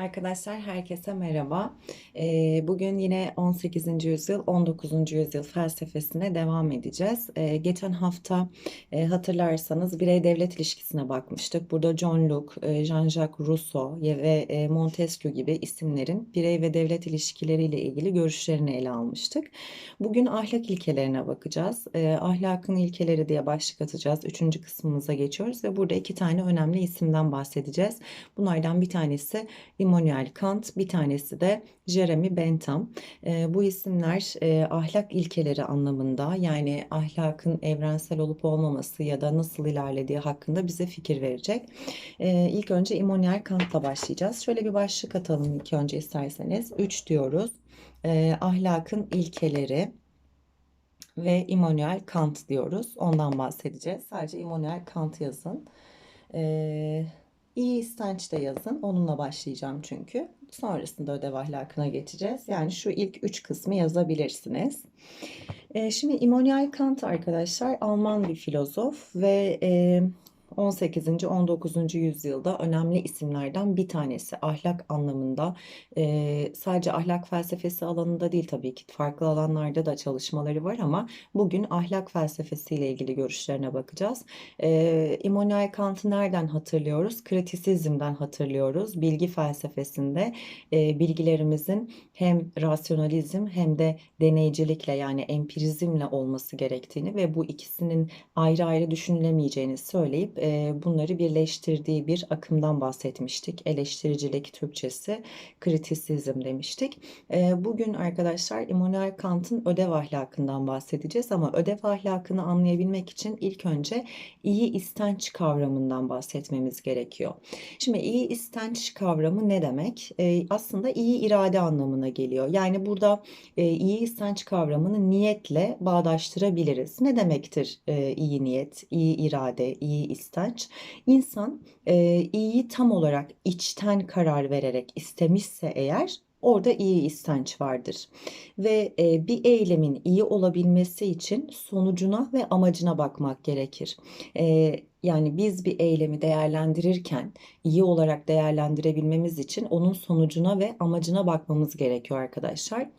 Arkadaşlar herkese merhaba. Ee, bugün yine 18. yüzyıl, 19. yüzyıl felsefesine devam edeceğiz. Ee, geçen hafta e, hatırlarsanız birey devlet ilişkisine bakmıştık. Burada John Locke, e, Jean-Jacques Rousseau ve e, Montesquieu gibi isimlerin birey ve devlet ilişkileriyle ilgili görüşlerini ele almıştık. Bugün ahlak ilkelerine bakacağız. Ahlakın ilkeleri diye başlık atacağız. Üçüncü kısmımıza geçiyoruz ve burada iki tane önemli isimden bahsedeceğiz. Bunlardan bir tanesi Immanuel Kant, bir tanesi de Jeremy Bentham. E, bu isimler e, ahlak ilkeleri anlamında yani ahlakın evrensel olup olmaması ya da nasıl ilerlediği hakkında bize fikir verecek. E, ilk önce Immanuel Kant'la başlayacağız. Şöyle bir başlık atalım ilk önce isterseniz. 3 diyoruz. E, ahlakın ilkeleri ve Immanuel Kant diyoruz. Ondan bahsedeceğiz. Sadece Immanuel Kant yazın. Eee İyi istenç yazın. Onunla başlayacağım çünkü. Sonrasında ödev ahlakına geçeceğiz. Yani şu ilk üç kısmı yazabilirsiniz. Ee, şimdi Immanuel Kant arkadaşlar Alman bir filozof ve e, 18. 19. yüzyılda önemli isimlerden bir tanesi. Ahlak anlamında e, sadece ahlak felsefesi alanında değil tabii ki farklı alanlarda da çalışmaları var ama bugün ahlak felsefesiyle ilgili görüşlerine bakacağız. E, Immanuel Kant'ı nereden hatırlıyoruz? Kritisizmden hatırlıyoruz. Bilgi felsefesinde e, bilgilerimizin hem rasyonalizm hem de deneycilikle yani empirizmle olması gerektiğini ve bu ikisinin ayrı ayrı düşünülemeyeceğini söyleyip e, bunları birleştirdiği bir akımdan bahsetmiştik. Eleştiricilik Türkçesi kritisizm demiştik. E, bugün arkadaşlar Immanuel Kant'ın ödev ahlakından bahsedeceğiz ama ödev ahlakını anlayabilmek için ilk önce iyi istenç kavramından bahsetmemiz gerekiyor. Şimdi iyi istenç kavramı ne demek? E, aslında iyi irade anlamına geliyor. Yani burada e, iyi istenç kavramını niyetle bağdaştırabiliriz. Ne demektir e, iyi niyet, iyi irade, iyi istenç? İnsan e, iyiyi tam olarak içten karar vererek istemişse eğer Orada iyi istenç vardır. Ve e, bir eylemin iyi olabilmesi için sonucuna ve amacına bakmak gerekir. E, yani biz bir eylemi değerlendirirken iyi olarak değerlendirebilmemiz için onun sonucuna ve amacına bakmamız gerekiyor arkadaşlar.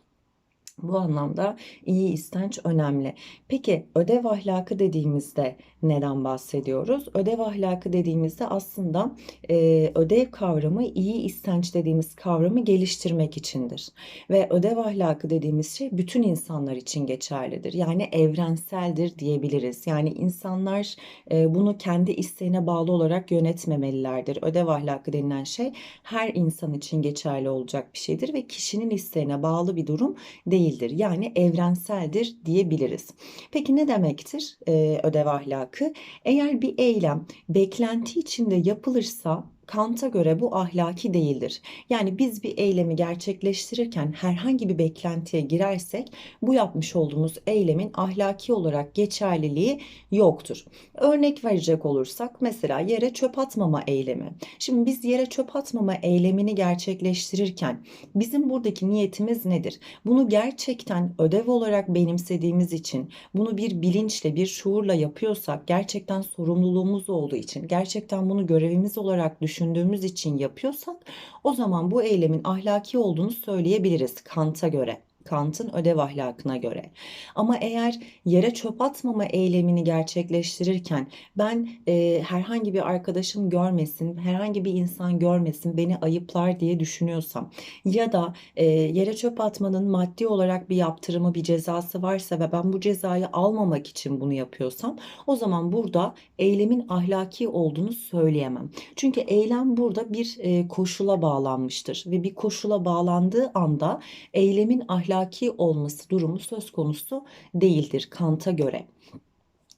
Bu anlamda iyi istenç önemli. Peki ödev ahlakı dediğimizde neden bahsediyoruz? Ödev ahlakı dediğimizde aslında e, ödev kavramı iyi istenç dediğimiz kavramı geliştirmek içindir. Ve ödev ahlakı dediğimiz şey bütün insanlar için geçerlidir. Yani evrenseldir diyebiliriz. Yani insanlar e, bunu kendi isteğine bağlı olarak yönetmemelilerdir. Ödev ahlakı denilen şey her insan için geçerli olacak bir şeydir ve kişinin isteğine bağlı bir durum değildir. Yani evrenseldir diyebiliriz. Peki ne demektir e, ödev ahlakı? Eğer bir eylem beklenti içinde yapılırsa Kant'a göre bu ahlaki değildir. Yani biz bir eylemi gerçekleştirirken herhangi bir beklentiye girersek bu yapmış olduğumuz eylemin ahlaki olarak geçerliliği yoktur. Örnek verecek olursak mesela yere çöp atmama eylemi. Şimdi biz yere çöp atmama eylemini gerçekleştirirken bizim buradaki niyetimiz nedir? Bunu gerçekten ödev olarak benimsediğimiz için, bunu bir bilinçle, bir şuurla yapıyorsak, gerçekten sorumluluğumuz olduğu için, gerçekten bunu görevimiz olarak düşünüyorsak düşündüğümüz için yapıyorsak o zaman bu eylemin ahlaki olduğunu söyleyebiliriz Kant'a göre. Kant'ın ödev ahlakına göre. Ama eğer yere çöp atmama eylemini gerçekleştirirken ben e, herhangi bir arkadaşım görmesin, herhangi bir insan görmesin, beni ayıplar diye düşünüyorsam ya da e, yere çöp atmanın maddi olarak bir yaptırımı, bir cezası varsa ve ben bu cezayı almamak için bunu yapıyorsam o zaman burada eylemin ahlaki olduğunu söyleyemem. Çünkü eylem burada bir e, koşula bağlanmıştır ve bir koşula bağlandığı anda eylemin ahlaki ahlaki olması durumu söz konusu değildir Kant'a göre.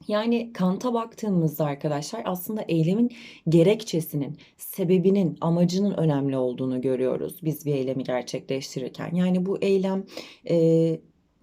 Yani Kant'a baktığımızda arkadaşlar aslında eylemin gerekçesinin, sebebinin, amacının önemli olduğunu görüyoruz biz bir eylemi gerçekleştirirken. Yani bu eylem e,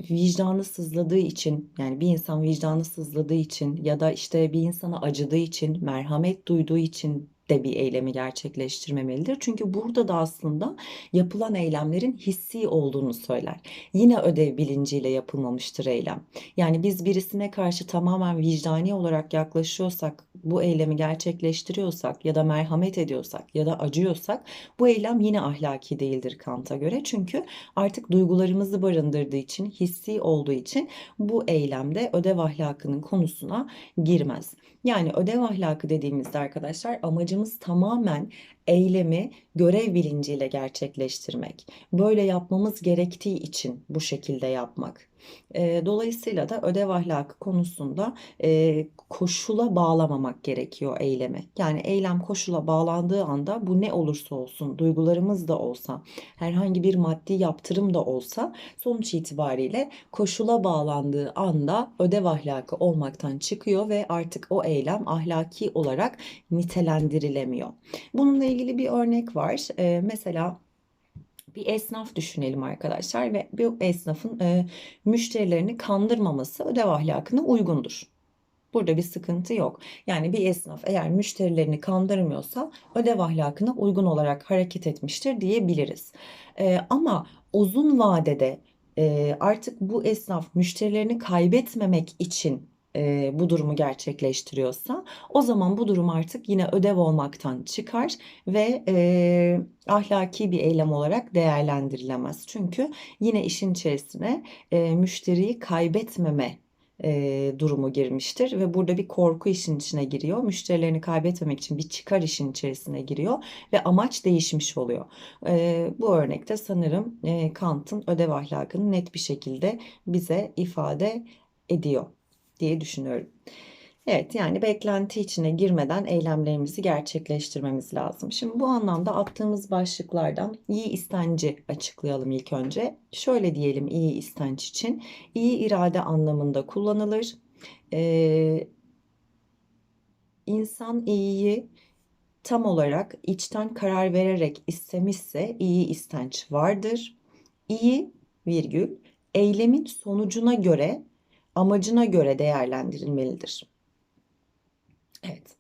vicdanı sızladığı için yani bir insan vicdanı sızladığı için ya da işte bir insana acıdığı için, merhamet duyduğu için de bir eylemi gerçekleştirmemelidir. Çünkü burada da aslında yapılan eylemlerin hissi olduğunu söyler. Yine ödev bilinciyle yapılmamıştır eylem. Yani biz birisine karşı tamamen vicdani olarak yaklaşıyorsak, bu eylemi gerçekleştiriyorsak ya da merhamet ediyorsak ya da acıyorsak bu eylem yine ahlaki değildir Kant'a göre. Çünkü artık duygularımızı barındırdığı için, hissi olduğu için bu eylemde ödev ahlakının konusuna girmez. Yani ödev ahlakı dediğimizde arkadaşlar amacımız tamamen eylemi görev bilinciyle gerçekleştirmek. Böyle yapmamız gerektiği için bu şekilde yapmak. Dolayısıyla da ödev ahlakı konusunda koşula bağlamamak gerekiyor eylemi. Yani eylem koşula bağlandığı anda bu ne olursa olsun, duygularımız da olsa, herhangi bir maddi yaptırım da olsa sonuç itibariyle koşula bağlandığı anda ödev ahlakı olmaktan çıkıyor ve artık o eylem ahlaki olarak nitelendirilemiyor. Bununla ilgili bir örnek var. E, mesela bir esnaf düşünelim arkadaşlar ve bu esnafın e, müşterilerini kandırmaması ödev ahlakına uygundur. Burada bir sıkıntı yok. Yani bir esnaf eğer müşterilerini kandırmıyorsa ödev ahlakına uygun olarak hareket etmiştir diyebiliriz. E, ama uzun vadede e, artık bu esnaf müşterilerini kaybetmemek için e, bu durumu gerçekleştiriyorsa o zaman bu durum artık yine ödev olmaktan çıkar ve e, ahlaki bir eylem olarak değerlendirilemez. Çünkü yine işin içerisine e, müşteriyi kaybetmeme e, durumu girmiştir ve burada bir korku işin içine giriyor. Müşterilerini kaybetmemek için bir çıkar işin içerisine giriyor ve amaç değişmiş oluyor. E, bu örnekte sanırım e, Kant'ın ödev ahlakını net bir şekilde bize ifade ediyor diye düşünüyorum. Evet yani beklenti içine girmeden eylemlerimizi gerçekleştirmemiz lazım. Şimdi bu anlamda attığımız başlıklardan iyi istenci açıklayalım ilk önce. Şöyle diyelim iyi istenç için. İyi irade anlamında kullanılır. Ee, insan iyiyi tam olarak içten karar vererek istemişse iyi istenç vardır. İyi virgül eylemin sonucuna göre amacına göre değerlendirilmelidir. Evet.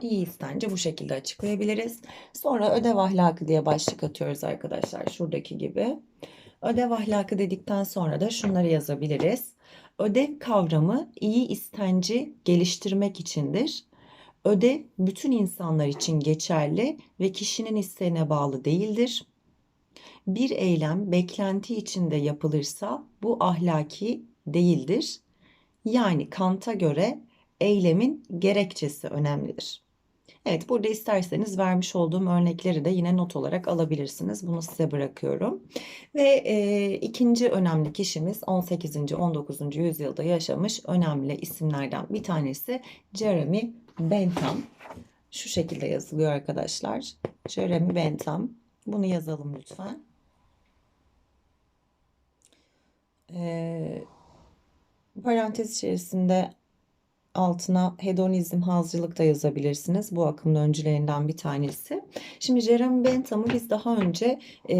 İyi istence bu şekilde açıklayabiliriz. Sonra ödev ahlakı diye başlık atıyoruz arkadaşlar. Şuradaki gibi. Ödev ahlakı dedikten sonra da şunları yazabiliriz. Ödev kavramı iyi istenci geliştirmek içindir. Ödev bütün insanlar için geçerli ve kişinin isteğine bağlı değildir. Bir eylem beklenti içinde yapılırsa bu ahlaki değildir. Yani Kant'a göre eylemin gerekçesi önemlidir. Evet burada isterseniz vermiş olduğum örnekleri de yine not olarak alabilirsiniz. Bunu size bırakıyorum. Ve e, ikinci önemli kişimiz 18. 19. yüzyılda yaşamış önemli isimlerden bir tanesi Jeremy Bentham. Şu şekilde yazılıyor arkadaşlar. Jeremy Bentham. Bunu yazalım lütfen. Ee, parantez içerisinde altına hedonizm, hazcılık da yazabilirsiniz. Bu akımın öncülerinden bir tanesi. Şimdi Jeremy Bentham'ı biz daha önce e,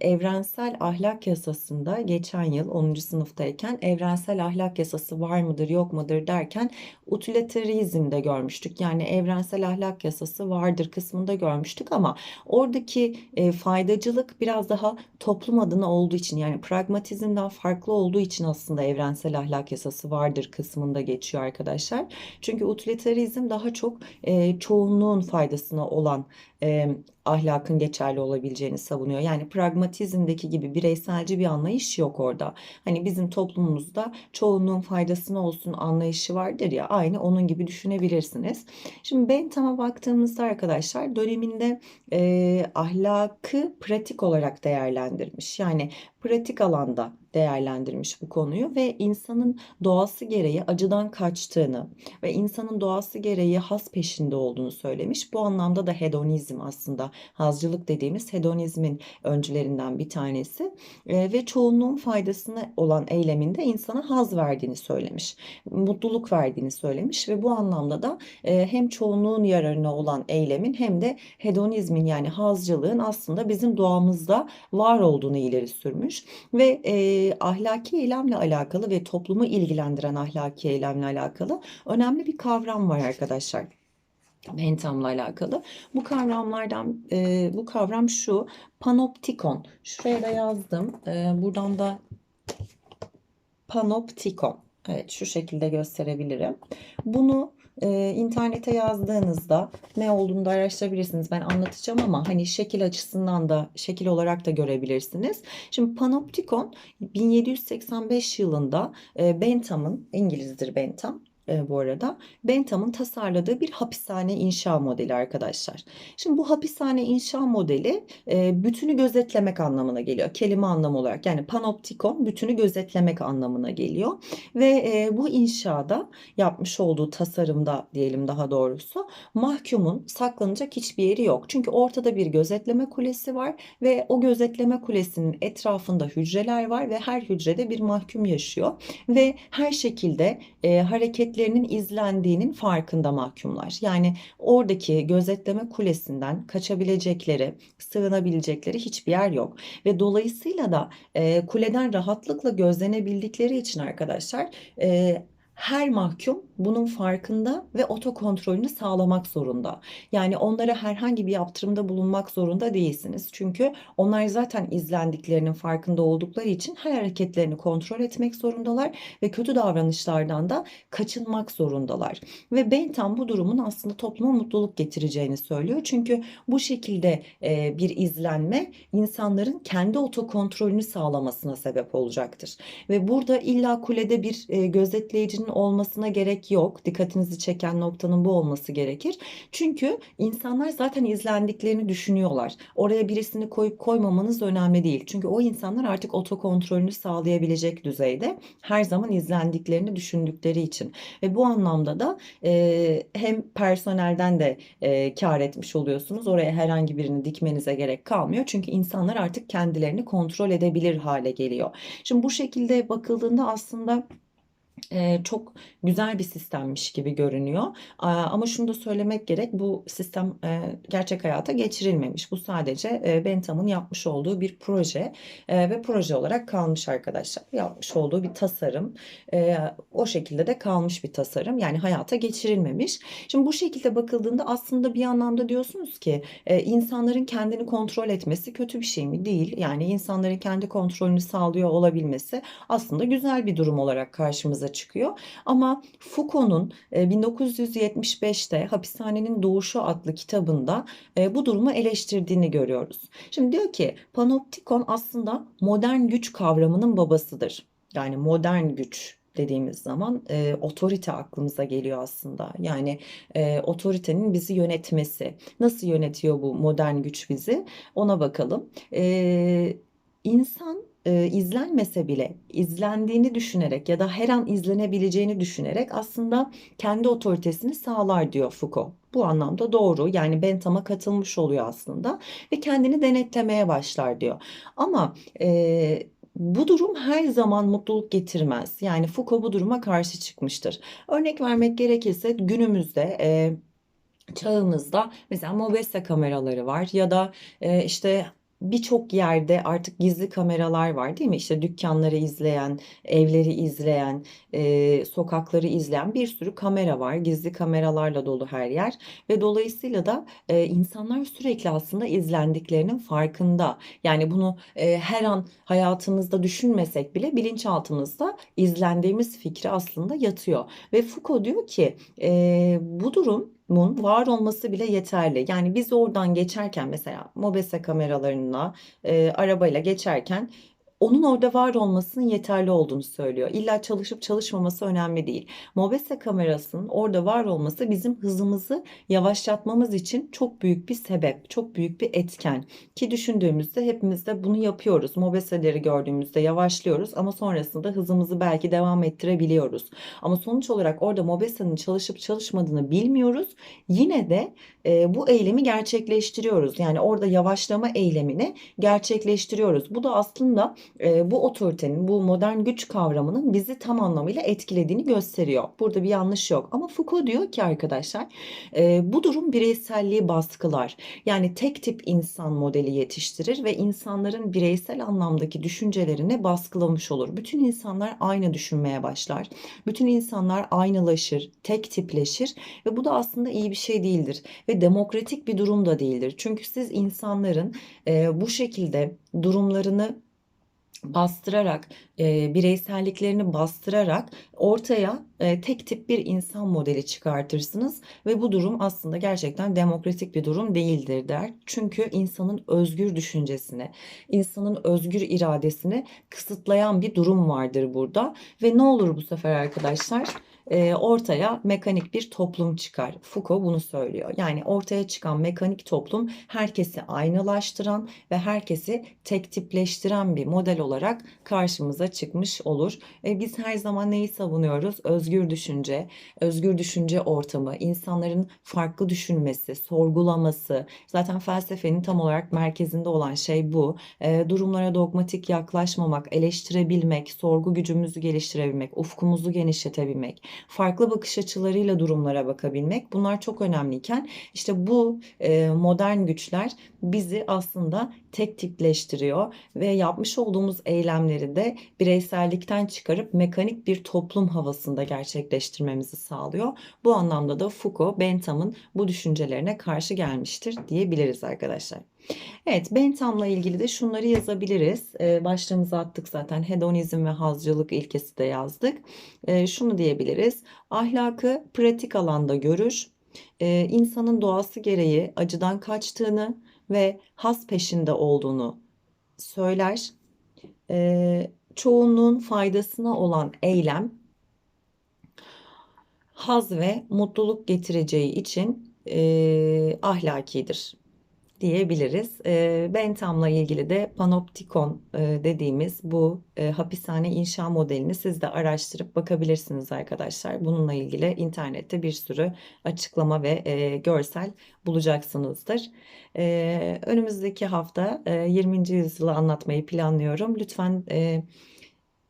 evrensel ahlak yasasında geçen yıl 10. sınıftayken evrensel ahlak yasası var mıdır yok mudur derken utilitarizmde görmüştük. Yani evrensel ahlak yasası vardır kısmında görmüştük ama oradaki e, faydacılık biraz daha toplum adına olduğu için yani pragmatizmden farklı olduğu için aslında evrensel ahlak yasası vardır kısmında geçiyor arkadaşlar arkadaşlar. Çünkü utilitarizm daha çok e, çoğunluğun faydasına olan e, ahlakın geçerli olabileceğini savunuyor. Yani pragmatizmdeki gibi bireyselci bir anlayış yok orada. Hani bizim toplumumuzda çoğunluğun faydasına olsun anlayışı vardır ya aynı onun gibi düşünebilirsiniz. Şimdi Bentham'a baktığımızda arkadaşlar döneminde e, ahlakı pratik olarak değerlendirmiş. Yani pratik alanda değerlendirmiş bu konuyu ve insanın doğası gereği acıdan kaçtığını ve insanın doğası gereği has peşinde olduğunu söylemiş. Bu anlamda da hedonizm aslında hazcılık dediğimiz hedonizmin öncülerinden bir tanesi e, ve çoğunluğun faydasına olan eyleminde insana haz verdiğini söylemiş. Mutluluk verdiğini söylemiş ve bu anlamda da e, hem çoğunluğun yararına olan eylemin hem de hedonizmin yani hazcılığın aslında bizim doğamızda var olduğunu ileri sürmüş ve e, ahlaki eylemle alakalı ve toplumu ilgilendiren ahlaki eylemle alakalı önemli bir kavram var arkadaşlar. Bentham'la alakalı. Bu kavramlardan e, bu kavram şu panoptikon. Şuraya da yazdım. E, buradan da panoptikon. Evet şu şekilde gösterebilirim. Bunu e, internete yazdığınızda ne olduğunu da araştırabilirsiniz. Ben anlatacağım ama hani şekil açısından da şekil olarak da görebilirsiniz. Şimdi panoptikon 1785 yılında e, Bentham'ın İngilizdir Bentham e, bu arada Bentham'ın tasarladığı bir hapishane inşa modeli arkadaşlar. Şimdi bu hapishane inşa modeli e, bütünü gözetlemek anlamına geliyor. Kelime anlamı olarak yani panoptikon bütünü gözetlemek anlamına geliyor. Ve e, bu inşada yapmış olduğu tasarımda diyelim daha doğrusu mahkumun saklanacak hiçbir yeri yok. Çünkü ortada bir gözetleme kulesi var ve o gözetleme kulesinin etrafında hücreler var ve her hücrede bir mahkum yaşıyor. Ve her şekilde e, hareketlerinin izlendiğinin farkında mahkumlar. Yani oradaki gözetleme kulesinden kaçabilecekleri, sığınabilecekleri hiçbir yer yok. Ve dolayısıyla da e, kuleden rahatlıkla gözlenebildikleri için arkadaşlar e, her mahkum bunun farkında ve otokontrolünü sağlamak zorunda. Yani onlara herhangi bir yaptırımda bulunmak zorunda değilsiniz. Çünkü onlar zaten izlendiklerinin farkında oldukları için her hareketlerini kontrol etmek zorundalar ve kötü davranışlardan da kaçınmak zorundalar. Ve Bentham bu durumun aslında topluma mutluluk getireceğini söylüyor. Çünkü bu şekilde e, bir izlenme insanların kendi otokontrolünü sağlamasına sebep olacaktır. Ve burada illa kulede bir e, gözetleyicinin olmasına gerek yok. Dikkatinizi çeken noktanın bu olması gerekir. Çünkü insanlar zaten izlendiklerini düşünüyorlar. Oraya birisini koyup koymamanız önemli değil. Çünkü o insanlar artık otokontrolünü sağlayabilecek düzeyde her zaman izlendiklerini düşündükleri için. Ve bu anlamda da e, hem personelden de e, kar etmiş oluyorsunuz. Oraya herhangi birini dikmenize gerek kalmıyor. Çünkü insanlar artık kendilerini kontrol edebilir hale geliyor. Şimdi bu şekilde bakıldığında aslında çok güzel bir sistemmiş gibi görünüyor. Ama şunu da söylemek gerek, bu sistem, gerçek hayata geçirilmemiş. Bu sadece, Bentham'ın yapmış olduğu bir proje, ve proje olarak kalmış arkadaşlar. Yapmış olduğu bir tasarım. O şekilde de kalmış bir tasarım. Yani hayata geçirilmemiş. Şimdi bu şekilde bakıldığında aslında bir anlamda diyorsunuz ki, insanların kendini kontrol etmesi kötü bir şey mi? Değil. Yani insanların kendi kontrolünü sağlıyor olabilmesi aslında güzel bir durum olarak karşımıza çıkıyor. Ama Foucault'un 1975'te Hapishanenin Doğuşu adlı kitabında bu durumu eleştirdiğini görüyoruz. Şimdi diyor ki panoptikon aslında modern güç kavramının babasıdır. Yani modern güç dediğimiz zaman e, otorite aklımıza geliyor aslında. Yani e, otoritenin bizi yönetmesi. Nasıl yönetiyor bu modern güç bizi? Ona bakalım. E, insan e, izlenmese bile izlendiğini düşünerek ya da her an izlenebileceğini düşünerek aslında kendi otoritesini sağlar diyor Foucault. Bu anlamda doğru. Yani Bentham'a katılmış oluyor aslında ve kendini denetlemeye başlar diyor. Ama e, bu durum her zaman mutluluk getirmez. Yani Foucault bu duruma karşı çıkmıştır. Örnek vermek gerekirse günümüzde e, çağımızda mesela mobese kameraları var ya da e, işte birçok yerde artık gizli kameralar var değil mi? İşte dükkanları izleyen, evleri izleyen, e, sokakları izleyen bir sürü kamera var. Gizli kameralarla dolu her yer ve dolayısıyla da e, insanlar sürekli aslında izlendiklerinin farkında. Yani bunu e, her an hayatımızda düşünmesek bile bilinçaltımızda izlendiğimiz fikri aslında yatıyor. Ve Foucault diyor ki e, bu durum mun var olması bile yeterli. Yani biz oradan geçerken mesela mobese kameralarına e, arabayla geçerken onun orada var olmasının yeterli olduğunu söylüyor. İlla çalışıp çalışmaması önemli değil. Mobese kamerasının orada var olması bizim hızımızı yavaşlatmamız için çok büyük bir sebep, çok büyük bir etken. Ki düşündüğümüzde hepimiz de bunu yapıyoruz. Mobeseleri gördüğümüzde yavaşlıyoruz ama sonrasında hızımızı belki devam ettirebiliyoruz. Ama sonuç olarak orada mobesenin çalışıp çalışmadığını bilmiyoruz. Yine de e, bu eylemi gerçekleştiriyoruz. Yani orada yavaşlama eylemini gerçekleştiriyoruz. Bu da aslında e, bu otoritenin, bu modern güç kavramının bizi tam anlamıyla etkilediğini gösteriyor. Burada bir yanlış yok. Ama Foucault diyor ki arkadaşlar, e, bu durum bireyselliği baskılar. Yani tek tip insan modeli yetiştirir ve insanların bireysel anlamdaki düşüncelerini baskılamış olur. Bütün insanlar aynı düşünmeye başlar. Bütün insanlar aynılaşır, tek tipleşir ve bu da aslında iyi bir şey değildir ve demokratik bir durum da değildir. Çünkü siz insanların e, bu şekilde durumlarını bastırarak, e, bireyselliklerini bastırarak ortaya e, tek tip bir insan modeli çıkartırsınız ve bu durum aslında gerçekten demokratik bir durum değildir der. Çünkü insanın özgür düşüncesini, insanın özgür iradesini kısıtlayan bir durum vardır burada ve ne olur bu sefer arkadaşlar? Ortaya mekanik bir toplum çıkar. Foucault bunu söylüyor. Yani ortaya çıkan mekanik toplum herkesi aynılaştıran ve herkesi tek tipleştiren bir model olarak karşımıza çıkmış olur. E, biz her zaman neyi savunuyoruz? Özgür düşünce, özgür düşünce ortamı, insanların farklı düşünmesi, sorgulaması. Zaten felsefenin tam olarak merkezinde olan şey bu. E, durumlara dogmatik yaklaşmamak, eleştirebilmek, sorgu gücümüzü geliştirebilmek, ufkumuzu genişletebilmek farklı bakış açılarıyla durumlara bakabilmek bunlar çok önemliyken işte bu e, modern güçler bizi aslında tek tipleştiriyor ve yapmış olduğumuz eylemleri de bireysellikten çıkarıp mekanik bir toplum havasında gerçekleştirmemizi sağlıyor. Bu anlamda da Foucault, Bentham'ın bu düşüncelerine karşı gelmiştir diyebiliriz arkadaşlar. Evet, Bentham'la ilgili de şunları yazabiliriz. Ee, başlığımıza attık zaten. Hedonizm ve hazcılık ilkesi de yazdık. Ee, şunu diyebiliriz. Ahlakı pratik alanda görür. Ee, insanın doğası gereği acıdan kaçtığını ve haz peşinde olduğunu söyler. Ee, çoğunluğun faydasına olan eylem haz ve mutluluk getireceği için e, ahlakidir diyebiliriz. E, Bentham'la ilgili de panoptikon e, dediğimiz bu e, hapishane inşa modelini siz de araştırıp bakabilirsiniz arkadaşlar. Bununla ilgili internette bir sürü açıklama ve e, görsel bulacaksınızdır. E, önümüzdeki hafta e, 20. yüzyılı anlatmayı planlıyorum. Lütfen e,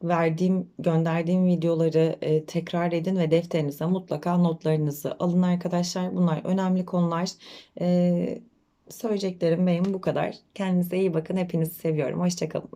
verdiğim, gönderdiğim videoları e, tekrar edin ve defterinize mutlaka notlarınızı alın arkadaşlar. Bunlar önemli konular. E, söyleyeceklerim benim bu kadar. Kendinize iyi bakın. Hepinizi seviyorum. Hoşçakalın.